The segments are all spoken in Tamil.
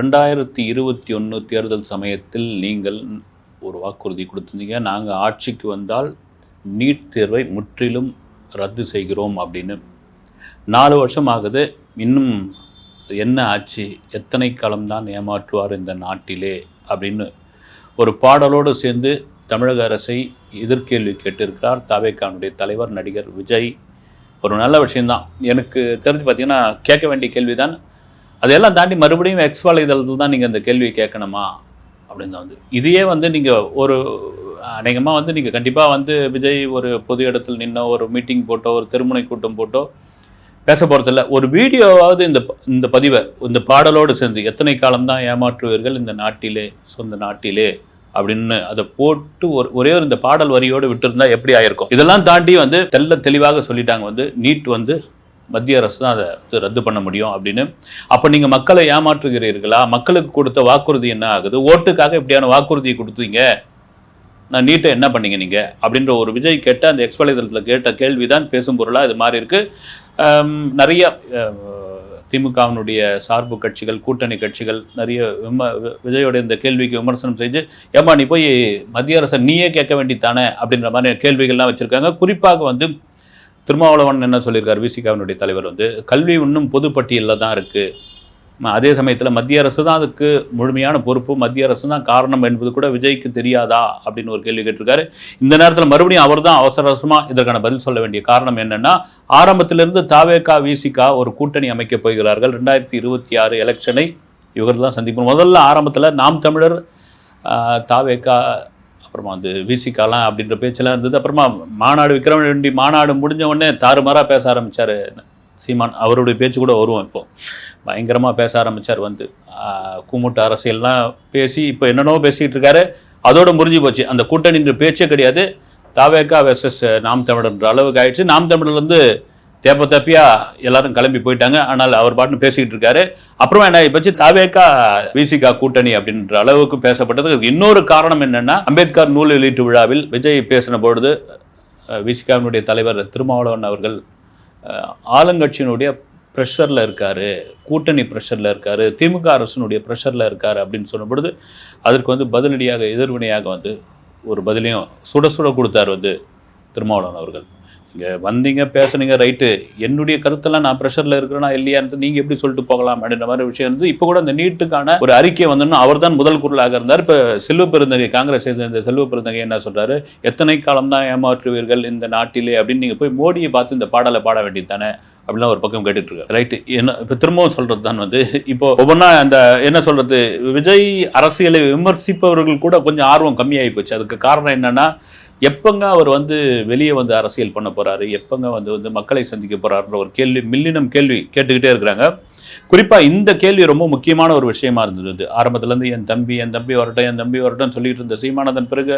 ரெண்டாயிரத்தி இருபத்தி ஒன்று தேர்தல் சமயத்தில் நீங்கள் ஒரு வாக்குறுதி கொடுத்துருந்தீங்க. நாங்கள் ஆட்சிக்கு வந்தால் நீட் தேர்வை முற்றிலும் ரத்து செய்கிறோம் அப்படின்னு. நாலு வருஷம் ஆகுது இன்னும் என்ன ஆச்சு? எத்தனை காலம்தான் ஏமாற்றுவார் இந்த நாட்டிலே? அப்படின்னு ஒரு பாடலோடு சேர்ந்து தமிழக அரசை எதிர்கேள்வி கேட்டிருக்கிறார் தாவேக்கானுடைய தலைவர் நடிகர் விஜய். ஒரு நல்ல விஷயம்தான். எனக்கு தெரிஞ்சு பார்த்தீங்கன்னா கேட்க வேண்டிய கேள்விதான் அதையெல்லாம் தாண்டி மறுபடியும் எக்ஸ் வலைதளத்தில் தான் நீங்கள் இந்த கேள்வியை கேட்கணுமா? அப்படின்னு தான் வந்து இதையே வந்து நீங்கள் ஒரு அநேகமாக வந்து நீங்கள் கண்டிப்பாக வந்து விஜய் ஒரு பொது இடத்தில் நின்னோ ஒரு மீட்டிங் போட்டோ ஒரு திருமுனை கூட்டம் போட்டோ பேச போகிறதில்ல ஒரு வீடியோவாவது இந்த இந்த பதிவை இந்த பாடலோடு சேர்ந்து எத்தனை காலம்தான் ஏமாற்றுவீர்கள் இந்த நாட்டிலே சொந்த நாட்டிலே அப்படின்னு அதை போட்டு ஒரு ஒரே ஒரு இந்த பாடல் வரியோடு விட்டுருந்தா எப்படி ஆயிருக்கும்? இதெல்லாம் தாண்டி வந்து தெள்ள தெளிவாக சொல்லிட்டாங்க வந்து நீட் வந்து மத்திய அரசு தான் அதை ரத்து பண்ண முடியும் அப்படின்னு. அப்போ நீங்கள் மக்களை ஏமாற்றுகிறீர்களா? மக்களுக்கு கொடுத்த வாக்குறுதி என்ன ஆகுது? ஓட்டுக்காக இப்படியான வாக்குறுதியை கொடுத்தீங்க. நான் நீட்டை என்ன பண்ணீங்க நீங்கள் அப்படின்ற ஒரு விஜய் கேட்ட அந்த எக்ஸ்பலைதளத்தில் கேட்ட கேள்வி தான் பேசும் பொருளாக இது மாதிரி இருக்குது நிறைய திமுகவினுடைய சார்பு கட்சிகள் கூட்டணி கட்சிகள் நிறைய விம வி- விஜயோட இந்த கேள்விக்கு விமர்சனம் செஞ்சு ஏமா நீ போய் மத்திய அரசை நீயே கேட்க வேண்டித்தானே அப்படின்ற மாதிரி கேள்விகள்லாம் வச்சுருக்காங்க. குறிப்பாக வந்து திருமாவளவன் என்ன சொல்லியிருக்கார்? விசிகாவினுடைய தலைவர் வந்து கல்வி இன்னும் பொதுப்பட்டியலில் தான் இருக்குது அதே சமயத்தில் மத்திய அரசு தான் அதுக்கு முழுமையான பொறுப்பு. மத்திய அரசு தான் காரணம் என்பது கூட விஜய்க்கு தெரியாதா? அப்படின்னு ஒரு கேள்வி கேட்டிருக்காரு. இந்த நேரத்தில் மறுபடியும் அவர் தான் அவசர அவசரமாக இதற்கான பதில் சொல்ல வேண்டிய காரணம் என்னென்னா ஆரம்பத்திலிருந்து தாவேகா விசிகா ஒரு கூட்டணி அமைக்கப் போகிறார்கள். ரெண்டாயிரத்தி இருபத்தி ஆறு எலெக்ஷனை இவர்கள் தான் சந்திப்போம். முதல்ல ஆரம்பத்தில் நாம் தமிழர் ஆஹ், தாவேகா அப்புறமா வந்து விசிகாலாம் அப்படின்ற பேச்செல்லாம் இருந்தது. அப்புறமா மாநாடு விக்ரமண்டி மாநாடு முடிஞ்ச உடனே தாறுமாறாக பேச ஆரம்பித்தார் சீமான். அவருடைய பேச்சு கூட வருவோம் இப்போது பயங்கரமாக பேச ஆரம்பிச்சார் வந்து. கூமுட்டு அரசியல்லாம் பேசி இப்போ என்னென்னோ பேசிகிட்டு இருக்காரு. அதோட முறிஞ்சு போச்சு. அந்த கூட்டணின்ற பேச்சே கிடையாது. தாவேக்கா வெர்சஸ் நாம் தமிழர்ன்ற அளவுக்கு ஆயிடுச்சு. நாம் தமிழர்லேருந்து தேப்ப தப்பியா எல்லாரும் கிளம்பி போயிட்டாங்க. ஆனால் அவர் பாட்டுன்னு பேசிக்கிட்டு இருக்காரு. அப்புறமா என்ன ஆயிப்போச்சு தாவேக்கா விசிகா கூட்டணி அப்படின்ற அளவுக்கு பேசப்பட்டதுக்கு இன்னொரு காரணம் என்னன்னா அம்பேத்கர் நூல் வெளியீட்டு விழாவில் விஜய் பேசின பொழுது விசிகாவினுடைய தலைவர் திருமாவளவன் அவர்கள் ஆளுங்கட்சியினுடைய ப்ரெஷரில் இருக்காரு கூட்டணி ப்ரெஷரில் இருக்காரு திமுக அரசினுடைய ப்ரெஷரில் இருக்காரு அப்படின்னு சொன்ன பொழுது அதற்கு வந்து பதிலடியாக எதிர்வினையாக வந்து ஒரு பதிலையும் சுட சுட கொடுத்தார் வந்து திருமாவளவன் அவர்கள். இங்கே வந்தீங்க பேசுனீங்க ரைட்டு. என்னுடைய கருத்தெல்லாம் நான் ப்ரெஷரில் இருக்கிறேன்னா இல்லையான்னு நீங்கள் எப்படி சொல்லிட்டு போகலாம் அப்படின்ற மாதிரி விஷயம் இருந்து இப்போ கூட அந்த நீட்டுக்கான ஒரு அறிக்கை வந்தோம்னா அவர் தான் முதல் குரலாக இருந்தார். இப்போ செல்வ பெருந்தகை காங்கிரஸ் சேர்ந்த செல்வ பெருந்தகை என்ன சொல்கிறாரு எத்தனை காலம் தான் ஏமாற்றுவீர்கள் இந்த நாட்டிலே அப்படின்னு நீங்கள் போய் மோடியை பார்த்து இந்த பாடலை பாட வேண்டியது தானே அப்படிலாம் ஒரு பக்கம் கேட்டுட்டு இருக்காரு. ரைட்டு. என்ன இப்போ திரும்பவும் சொல்றது தான் வந்து இப்போ ஒவ்வொன்றா அந்த என்ன சொல்றது விஜய் அரசியலை விமர்சிப்பவர்கள் கூட கொஞ்சம் ஆர்வம் கம்மியாகி போச்சு. அதுக்கு காரணம் என்னன்னா எப்பங்க அவர் வந்து வெளியே வந்து அரசியல் பண்ண போறாரு? எப்பங்க வந்து வந்து மக்களை சந்திக்க போறாருன்ற ஒரு கேள்வி மில்லினம் கேள்வி கேட்டுக்கிட்டே இருக்கிறாங்க. குறிப்பா இந்த கேள்வி ரொம்ப முக்கியமான ஒரு விஷயமா இருந்தது. வந்து ஆரம்பத்துல இருந்து என் தம்பி என் தம்பி வரட்டும் என் தம்பி வரட்டும் சொல்லிட்டு இருந்த சீமானதன் பிறகு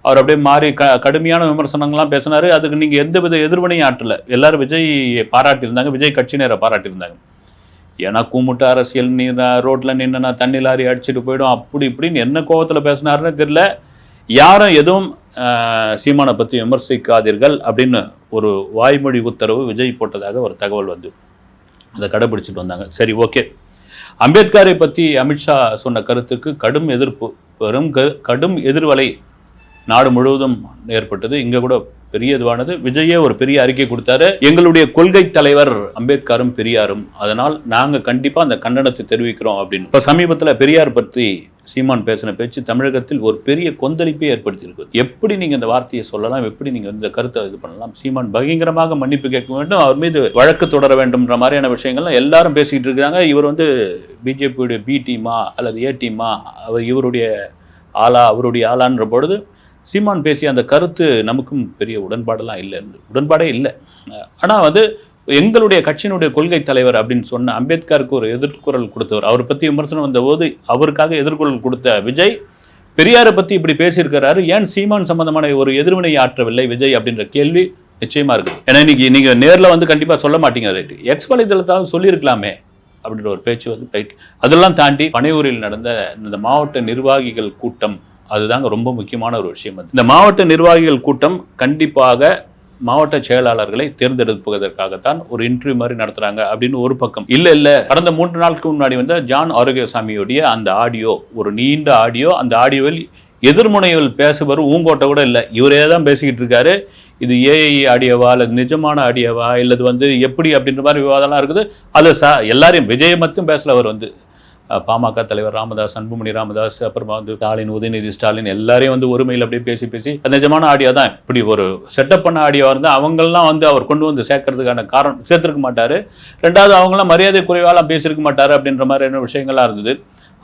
அவர் அப்படியே மாறி க கடுமையான விமர்சனங்கள்லாம் பேசினாரு. அதுக்கு நீங்க எந்தவித எதிர்வினையும் ஆற்றல எல்லாரும் விஜய் பாராட்டியிருந்தாங்க. விஜய் கட்சியினரை பாராட்டியிருந்தாங்க. ஏன்னா கூமுட்ட அரசியல் நீ ரோட்ல நின்று நான் தண்ணி லாரி அடிச்சுட்டு போயிடும். அப்படி இப்படின்னு என்ன கோவத்தில் பேசினாருன்னு தெரியல. யாரும் எதுவும் சீமானை பற்றி விமர்சிக்காதீர்கள் அப்படின்னு ஒரு வாய்மொழி உத்தரவு விஜய் போட்டதாக ஒரு தகவல் வந்து அதை கடைபிடிச்சிட்டு வந்தாங்க. சரி ஓகே. அம்பேத்கரை பற்றி அமித்ஷா சொன்ன கருத்துக்கு கடும் எதிர்ப்பு பெரும் க- கடும் எதிர்வலை நாடு முழுவதும் ஏற்பட்டது. இங்கே கூட பெரிய இதுவானது விஜயே ஒரு பெரிய அறிக்கை கொடுத்தாரு. எங்களுடைய கொள்கை தலைவர் அம்பேத்கரும் பெரியாரும் அதனால் நாங்க கண்டிப்பா அந்த கண்டனத்தை தெரிவிக்கிறோம் அப்படின்னு. இப்ப சமீபத்துல பெரியார் பற்றி சீமான் பேசின பேச்சு தமிழகத்தில் ஒரு பெரிய கொந்தளிப்பை ஏற்படுத்தியிருக்கு. எப்படி நீங்க இந்த வார்த்தையை சொல்லலாம்? எப்படி நீங்க இந்த கருத்தை இது பண்ணலாம்? சீமான் பயங்கரமாக மன்னிப்பு கேட்க வேண்டும். அவர் மீது வழக்கு தொடர வேண்டும்ன்ற மாதிரியான விஷயங்கள்லாம் எல்லாரும் பேசிக்கிட்டு இருக்காங்க இவர் வந்து பிஜேபியுடைய பி டீமா அல்லது ஏ டீமா அவர் இவருடைய ஆளா அவருடைய ஆளான்ற பொழுது சீமான் பேசிய அந்த கருத்து நமக்கும் பெரிய உடன்பாடெல்லாம் இல்லை உடன்பாடே இல்லை. ஆனால் வந்து எங்களுடைய கட்சியினுடைய கொள்கை தலைவர் அப்படின்னு சொன்ன அம்பேத்கருக்கு ஒரு எதிர்குரல் கொடுத்தவர். அவரை பற்றி விமர்சனம் வந்தபோது அவருக்காக எதிர்குரல் கொடுத்த விஜய் பெரியாரை பற்றி இப்படி பேசியிருக்கிறாரு. ஏன் சீமான் சம்பந்தமான ஒரு எதிர்வினை ஆற்றவில்லை விஜய் அப்படின்ற கேள்வி நிச்சயமாக இருக்குது ஏன்னா இன்னைக்கு நீங்கள் நேரில் வந்து கண்டிப்பாக சொல்ல மாட்டீங்க ரைட் எக்ஸ் வலைதளத்தாலும் சொல்லியிருக்கலாமே அப்படின்ற ஒரு பேச்சு வந்து ரைட் அதெல்லாம் தாண்டி பனையூரில் நடந்த இந்த மாவட்ட நிர்வாகிகள் கூட்டம் அதுதாங்க ரொம்ப முக்கியமான ஒரு விஷயம் அது இந்த மாவட்ட நிர்வாகிகள் கூட்டம் கண்டிப்பாக மாவட்ட செயலாளர்களை தேர்ந்தெடுப்பதற்காகத்தான் ஒரு இன்டர்வியூ மாதிரி நடத்துறாங்க அப்படின்னு ஒரு பக்கம். இல்ல இல்ல. கடந்த மூன்று நாளுக்கு முன்னாடி வந்த ஜான் ஆரோக்கியசாமியுடைய அந்த ஆடியோ ஒரு நீண்ட ஆடியோ அந்த ஆடியோவில் எதிர்முனையில் பேசுபவர் ஊங்கோட்டை கூட இல்லை. இவரே தான் பேசிக்கிட்டு இருக்காரு. இது ஏஐ ஆடியோவா அல்லது நிஜமான ஆடியோவா இல்லது வந்து எப்படி அப்படின்ற மாதிரி விவாதம்லாம் இருக்குது. அது ச எல்லாரையும் விஜய் மட்டும் பேசல அவர் வந்து. பாமக தலைவர் ராமதாஸ் அன்புமணி ராமதாஸ் அப்புறமா வந்து ஸ்டாலின் உதயநிதி ஸ்டாலின் எல்லாரையும் வந்து ஒருமையில் அப்படியே பேசி பேசி நிஜமான ஆடியோ தான். இப்படி ஒரு செட்டப் பண்ண ஆடியோவாக இருந்தால் அவங்கெல்லாம் வந்து அவர் கொண்டு வந்து சேர்க்கறதுக்கான காரணம் சேர்த்துருக்க மாட்டார். ரெண்டாவது அவங்களாம் மரியாதை குறைவாலாம் பேசியிருக்க மாட்டார் அப்படின்ற மாதிரியான விஷயங்கள்லாம் இருந்தது.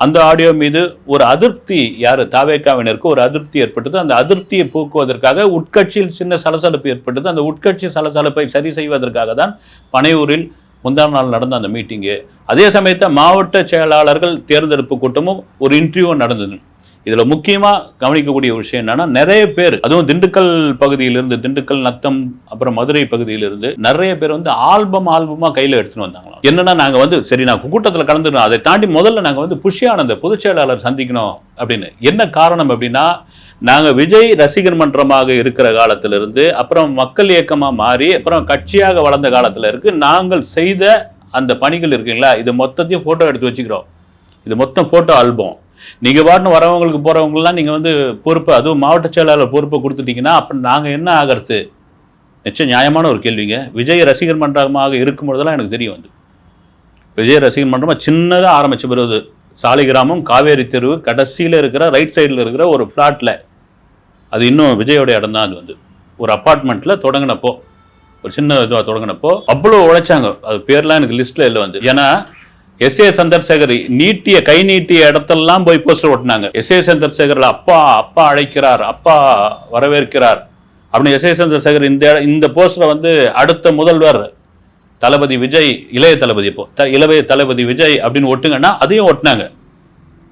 அந்த ஆடியோ மீது ஒரு அதிருப்தி யார்? தாவேக்காவினருக்கு ஒரு அதிருப்தி ஏற்பட்டது. அந்த அதிருப்தியை போக்குவதற்காக உட்கட்சியில் சின்ன சலசலப்பு ஏற்பட்டது. அந்த உட்கட்சி சலசலப்பை சரி செய்வதற்காக தான் பனையூரில் முந்தாம் நாள் நடந்த அந்த மீட்டிங்கு அதே சமயத்தை மாவட்ட செயலாளர்கள் தேர்ந்தெடுப்பு கூட்டமும் ஒரு இன்டர்வியூ நடந்தது. இதில் முக்கியமாக கவனிக்கக்கூடிய விஷயம் என்னன்னா நிறைய பேர் அதுவும் திண்டுக்கல் பகுதியிலிருந்து திண்டுக்கல் நத்தம் அப்புறம் மதுரை பகுதியிலிருந்து நிறைய பேர் வந்து ஆல்பம் ஆல்பமாக கையில் எடுத்துன்னு வந்தாங்களாம். என்னன்னா நாங்கள் வந்து சரி நான் கூட்டத்தில் கலந்துக்கணும் அதை தாண்டி முதல்ல நாங்கள் வந்து புஷியானந்த பொதுச் செயலாளர் சந்திக்கணும் அப்படின்னு. என்ன காரணம் அப்படின்னா நாங்கள் விஜய் ரசிகர் மன்றமாக இருக்கிற காலத்திலிருந்து அப்புறம் மக்கள் இயக்கமாக மாறி அப்புறம் கட்சியாக வளர்ந்த காலத்தில் இருக்கு நாங்கள் செய்த அந்த பணிகள் இருக்குங்களா இது மொத்தத்தையும் ஃபோட்டோ எடுத்து வச்சுக்கிறோம். இது மொத்தம் ஃபோட்டோ ஆல்பம் நீங்கள் பாட்டுன்னு வரவங்களுக்கு போகிறவங்களாம் நீங்கள் வந்து பொறுப்பு அதுவும் மாவட்ட செயலாளர் பொறுப்பை கொடுத்துட்டீங்கன்னா அப்புறம் நாங்கள் என்ன ஆகிறது? நிச்சயம் நியாயமான ஒரு கேள்விங்க. விஜய் ரசிகர் மன்றமாக இருக்கும் பொழுதெல்லாம் எனக்கு தெரியும் வந்து விஜய் ரசிகர் மன்றமாக சின்னதாக ஆரம்பிச்ச பிறகு சாலிகிராமம் காவேரி தெருவு கடைசியில் இருக்கிற ரைட் சைடில் இருக்கிற ஒரு ஃப்ளாட்டில் அது இன்னும் விஜயோடைய இடம் தான் அது வந்து. ஒரு அப்பார்ட்மெண்ட்டில் தொடங்கினப்போ ஒரு சின்ன இதுவாக தொடங்கினப்போ அவ்வளோ உழைச்சாங்க. அது பேர்லாம் எனக்கு லிஸ்ட்டில் இல்லை வந்து. ஏன்னா எஸ் ஏ சந்திரசேகர் நீட்டிய கை நீட்டிய இடத்தெல்லாம் போய் போஸ்டர் ஒட்டினாங்க. எஸ் ஏ சந்திரசேகர் அப்பா அப்பா அழைக்கிறார் அப்பா வரவேற்கிறார். அப்படின்னு எஸ் ஏ சந்திரசேகர் இந்த இந்த போஸ்டரை வந்து அடுத்த முதல்வர் தளபதி விஜய் இளைய தளபதி இப்போ த இளவைய தளபதி விஜய் அப்படின்னு ஒட்டுங்கன்னா அதையும் ஒட்டினாங்க.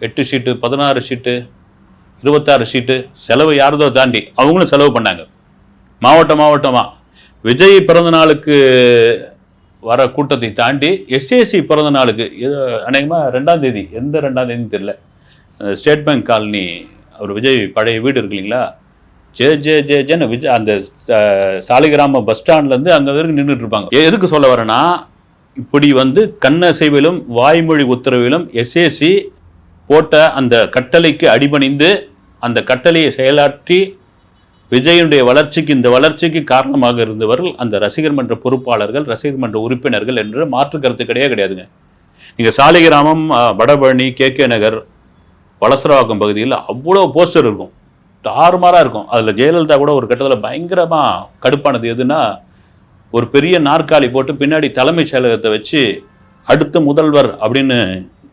எட்டு ஷீட்டு பதினாறு ஷீட்டு இருபத்தாறு ஷீட்டு செலவு யாரதோ தாண்டி அவங்களும் செலவு பண்ணாங்க. மாவட்டம் மாவட்டமாக விஜய் பிறந்த நாளுக்கு வர கூட்டத்தை தாண்டி எஸ்ஏசி பிறந்த நாளுக்கு அநேகமாக ரெண்டாம் தேதி எந்த ரெண்டாம் தேதி தெரியல. ஸ்டேட் பேங்க் காலனி அவர் விஜய் பழைய வீடு இருக்கு இல்லைங்களா? ஜே ஜே ஜே ஜேன்னு விஜய் அந்த சாலிகிராம பஸ் ஸ்டாண்ட்லேருந்து அங்கே வரைக்கும் நின்றுட்டு இருப்பாங்க. எதுக்கு சொல்ல வரேன்னா இப்படி வந்து கண்ணசைவிலும் வாய்மொழி உத்தரவிலும் எஸ்ஏசி போட்ட அந்த கட்டளைக்கு அடிபணிந்து அந்த கட்டளையை செயலாற்றி விஜயனுடைய வளர்ச்சிக்கு இந்த வளர்ச்சிக்கு காரணமாக இருந்தவர்கள் அந்த ரசிகர் மன்ற பொறுப்பாளர்கள் ரசிகர் மன்ற உறுப்பினர்கள் என்று மாற்று கருத்து கிடையாது கிடையாதுங்க. நீங்கள் சாலிகிராமம் வடபழனி கே. கே. நகர் வளசரவாக்கம் பகுதியில் அவ்வளோ போஸ்டர் இருக்கும். தாறுமாறாக இருக்கும். அதில் ஜெயலலிதா கூட ஒரு கட்டத்தில் பயங்கரமாக கடுப்பானது எதுனா ஒரு பெரிய நாற்காலி போட்டு பின்னாடி தலைமைச் செயலகத்தை வச்சு அடுத்த முதல்வர் அப்படின்னு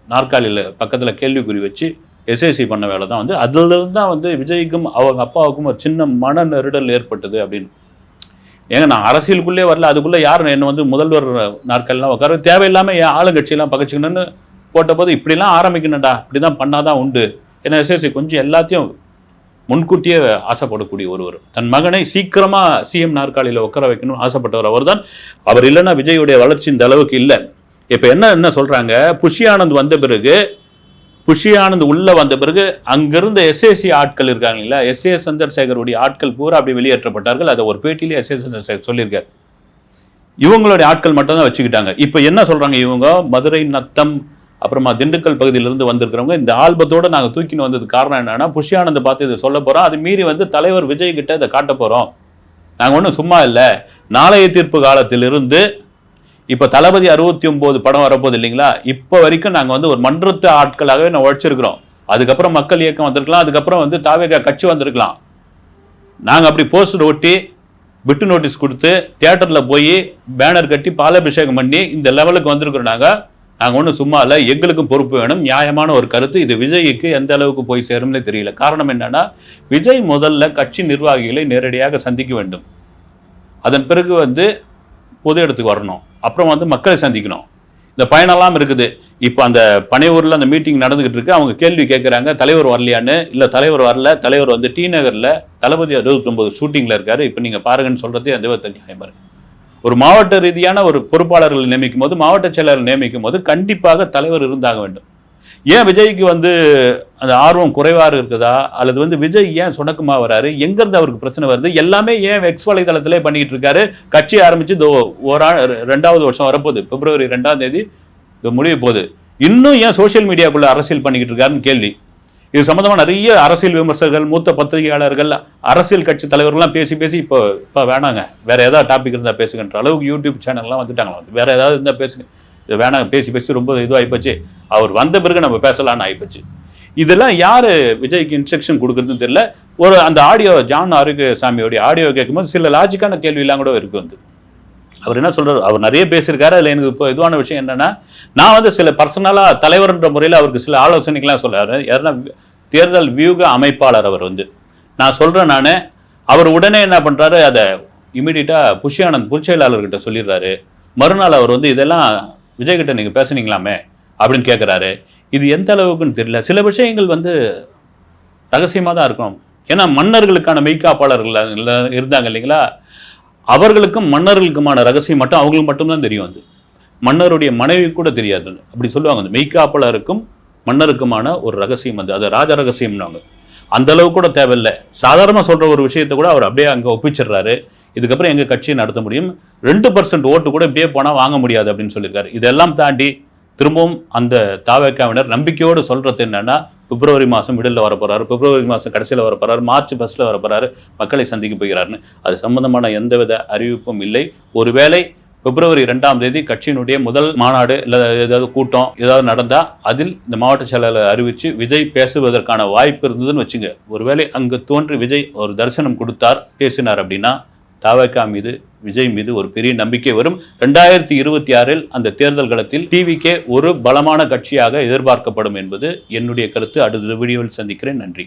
நாற்காலியில் பக்கத்தில் கேள்விக்குறி வச்சு எஸ்ஏசி பண்ண வேலை தான் வந்து அதுலேருந்து தான் வந்து விஜய்க்கும் அவங்க அப்பாவுக்கும் ஒரு சின்ன மன நெருடல் ஏற்பட்டது அப்படின்னு. ஏங்க நான் அரசியலுக்குள்ளே வரல. அதுக்குள்ளே யார் என்னை வந்து முதல்வர் நாட்கள்லாம் உட்கார தேவையில்லாமல் என் ஆளுங்கட்சியெல்லாம் பகச்சுக்கணும்னு போட்ட போது இப்படிலாம் ஆரம்பிக்கணும்டா. இப்படி தான் பண்ணாதான் உண்டு. ஏன்னா எஸ்எஸ்சி கொஞ்சம் எல்லாத்தையும் முன்கூட்டியே ஆசைப்படக்கூடிய ஒருவர். தன் மகனை சீக்கிரமாக சிஎம் நாற்காலியில் உட்கார வைக்கணும்னு ஆசைப்பட்டவர் அவர்தான். அவர் இல்லைன்னா விஜயுடைய வளர்ச்சி இந்த அளவுக்கு இல்லை. இப்போ என்ன என்ன சொல்கிறாங்க புஷி ஆனந்த் வந்த பிறகு புஷி உள்ளே வந்த பிறகு அங்கிருந்த எஸ்ஏசி ஆட்கள் இருக்காங்க இல்லையா எஸ்ஏ சந்திரசேகருடைய ஆட்கள் பூரா அப்படி வெளியேற்றப்பட்டார்கள். அதை ஒரு பேட்டியிலே எஸ்ஏ சந்திரசேகர் சொல்லியிருக்கார். இவங்களுடைய ஆட்கள் மட்டும்தான் வச்சுக்கிட்டாங்க. இப்போ என்ன சொல்கிறாங்க இவங்க? மதுரை நத்தம் அப்புறமா திண்டுக்கல் பகுதியிலிருந்து வந்திருக்கிறவங்க. இந்த ஆல்பத்தோடு நாங்கள் தூக்கின்னு வந்தது காரணம் என்னன்னா புஷ்யானந்த் பார்த்து இதை சொல்ல போகிறோம் அது மீறி வந்து தலைவர் விஜய் கிட்ட இதை காட்ட போகிறோம் நாங்கள் ஒன்றும் சும்மா இல்லை. நாளைய தீர்ப்பு காலத்திலிருந்து இப்போ தளபதி அறுபத்தி ஒன்பது படம் வரப்போகுது இல்லைங்களா? இப்போ வரைக்கும் நாங்கள் வந்து ஒரு மன்றத்து ஆட்களாகவே நான் உழைச்சிருக்கிறோம். அதுக்கப்புறம் மக்கள் இயக்கம் வந்திருக்கலாம் அதுக்கப்புறம் வந்து தாவேகா கட்சி வந்திருக்கலாம். நாங்கள் அப்படி போஸ்டர் ஒட்டி விட்டு நோட்டீஸ் கொடுத்து தியேட்டரில் போய் பேனர் கட்டி பாலாபிஷேகம் பண்ணி இந்த லெவலுக்கு வந்திருக்கிறோம் நாங்கள் நாங்கள் ஒன்றும் சும்மா இல்லை எங்களுக்கும் பொறுப்பு வேணும். நியாயமான ஒரு கருத்து. இது விஜய்க்கு எந்த அளவுக்கு போய் சேரும்னே தெரியல. காரணம் என்னன்னா விஜய் முதல்ல கட்சி நிர்வாகிகளை நேரடியாக சந்திக்க வேண்டும். அதன் பிறகு வந்து பொது இடத்துக்கு வரணும். அப்புறம் வந்து மக்களை சந்திக்கணும். இந்த பயணம்லாம் இருக்குது. இப்போ அந்த பனையூரில் அந்த மீட்டிங் நடந்துகிட்டு இருக்கு. அவங்க கேள்வி கேட்குறாங்க தலைவர் வரலையான்னு? இல்லை தலைவர் வரல. தலைவர் வந்து டி நகரில் தளபதி அறுபத்தொம்பது ஷூட்டிங்கில் இருக்காரு. இப்போ நீங்கள் பாருங்கன்னு சொல்கிறதே அந்த நியாயம் பாருங்க. ஒரு மாவட்ட ரீதியான ஒரு பொறுப்பாளர்களை நியமிக்கும் போது மாவட்ட செயலாளர் நியமிக்கும் போது கண்டிப்பாக தலைவர் இருந்தாக வேண்டும். ஏன் விஜய்க்கு வந்து அந்த ஆர்வம் குறைவாக இருக்குதா? அல்லது வந்து விஜய் ஏன் சுணக்கமாக வராரு? எங்கேருந்து அவருக்கு பிரச்சனை வருது? எல்லாமே ஏன் எக்ஸ் வலைதளத்திலே பண்ணிக்கிட்டு இருக்காரு? கட்சி ஆரம்பித்து இதோ ஓரா ரெண்டாவது வருஷம் வரப்போகுது. பிப்ரவரி ரெண்டாம் தேதி இது முடிய போகுது. இன்னும் ஏன் சோஷியல் மீடியாக்குள்ளே அரசியல் பண்ணிக்கிட்டு இருக்காருன்னு கேள்வி. இது சம்மந்தமாக நிறைய அரசியல் விமர்சகர்கள் மூத்த பத்திரிகையாளர்கள் அரசியல் கட்சி தலைவர்கள்லாம் பேசி பேசி இப்போ இப்போ வேணாங்க. வேறு ஏதாவது டாபிக் இருந்தால் பேசுகின்ற அளவுக்கு யூடியூப் சேனல்லாம் வந்துட்டாங்களா வேறு ஏதாவது இருந்தால் பேசுங்க. வேணாம் பேசி பேசி ரொம்ப இதுவாகிப்போச்சு அவர் வந்த பிறகு நம்ம பேசலான்னு ஆகிப்போச்சு இதெல்லாம் யார் விஜய்க்கு இன்ஸ்ட்ரக்ஷன் கொடுக்குறதுன்னு தெரியல. ஒரு அந்த ஆடியோ ஜான் ஆரோக்கியசாமியோடைய ஆடியோ கேட்கும்போது சில லாஜிக்கான கேள்வியெல்லாம் கூட இருக்கு வந்து. அவர் என்ன சொல்கிறார் அவர் நிறைய பேசியிருக்காரு. அதில் எனக்கு இப்போ இதுவான விஷயம் என்னென்னா நான் வந்து சில பர்சனலாக தலைவர்ன்ற முறையில் அவருக்கு சில ஆலோசனைகள்லாம் சொல்கிறாரு யாருன்னா தேர்தல் வியூக அமைப்பாளர் அவர் வந்து. நான் சொல்கிறேன் நான் அவர் உடனே என்ன பண்ணுறாரு அதை இமீடியட்டாக புஷியானந்த் பொதுச் செயலாளர்கிட்ட சொல்லிடுறாரு. மறுநாள் அவர் வந்து இதெல்லாம் விஜய்கிட்ட நீங்கள் பேசுனீங்களாமே அப்படின்னு கேட்குறாரு இது எந்த அளவுக்குன்னு தெரியல. சில விஷயங்கள் வந்து ரகசியமாக தான் இருக்கும். ஏன்னா மன்னர்களுக்கான மெய்காப்பாளர்கள் இருந்தாங்க இல்லைங்களா? அவர்களுக்கும் மன்னர்களுக்குமான ரகசியம் மட்டும் அவங்களுக்கு மட்டும்தான் தெரியும் அது. மன்னருடைய மனைவி கூட தெரியாது. அப்படி சொல்லுவாங்க. அந்த மெய்காப்பாளருக்கும் மன்னருக்குமான ஒரு ரகசியம் அது. அது ராஜ ரகசியம்னாங்க அந்த அளவு கூட தேவையில்லை. சாதாரணமாக சொல்ற ஒரு விஷயத்தை கூட அவர் அப்படியே அங்கே ஒப்பிச்சிடுறாரு. இதுக்கப்புறம் எங்கள் கட்சியை நடத்த முடியும்? ரெண்டு பர்சன்ட் ஓட்டு கூட இப்படியே போனால் வாங்க முடியாது அப்படின்னு சொல்லியிருக்காரு. இதெல்லாம் தாண்டி திரும்பவும் அந்த தாவேக்காவினர் நம்பிக்கையோடு சொல்கிறது என்னென்னா பிப்ரவரி மாதம் மிடில் வர போகிறாரு பிப்ரவரி மாதம் கடைசியில் வர போகிறாரு மார்ச் ஃபஸ்ட்டில் வர போகிறாரு மக்களை சந்திக்க போகிறாருன்னு. அது சம்பந்தமான எந்தவித அறிவிப்பும் இல்லை. ஒருவேளை பிப்ரவரி ரெண்டாம் தேதி கட்சியினுடைய முதல் மாநாடு இல்லை ஏதாவது கூட்டம் ஏதாவது நடந்தால் அதில் இந்த மாவட்ட செயலாளர் அறிவித்து விஜய் பேசுவதற்கான வாய்ப்பு இருந்ததுன்னு வச்சுங்க. ஒருவேளை அங்கு தோன்றி விஜய் ஒரு தரிசனம் கொடுத்தார் பேசினார் அப்படின்னா தாவகா மீது விஜய் மீது ஒரு பெரிய நம்பிக்கை வரும். ரெண்டாயிரத்தி இருபத்தி ஆறில் அந்த தேர்தல் களத்தில் டிவிக்கே ஒரு பலமான கட்சியாக எதிர்பார்க்கப்படும் என்பது என்னுடைய கருத்து. அடுத்த வீடியோவில் சந்திக்கிறேன். நன்றி.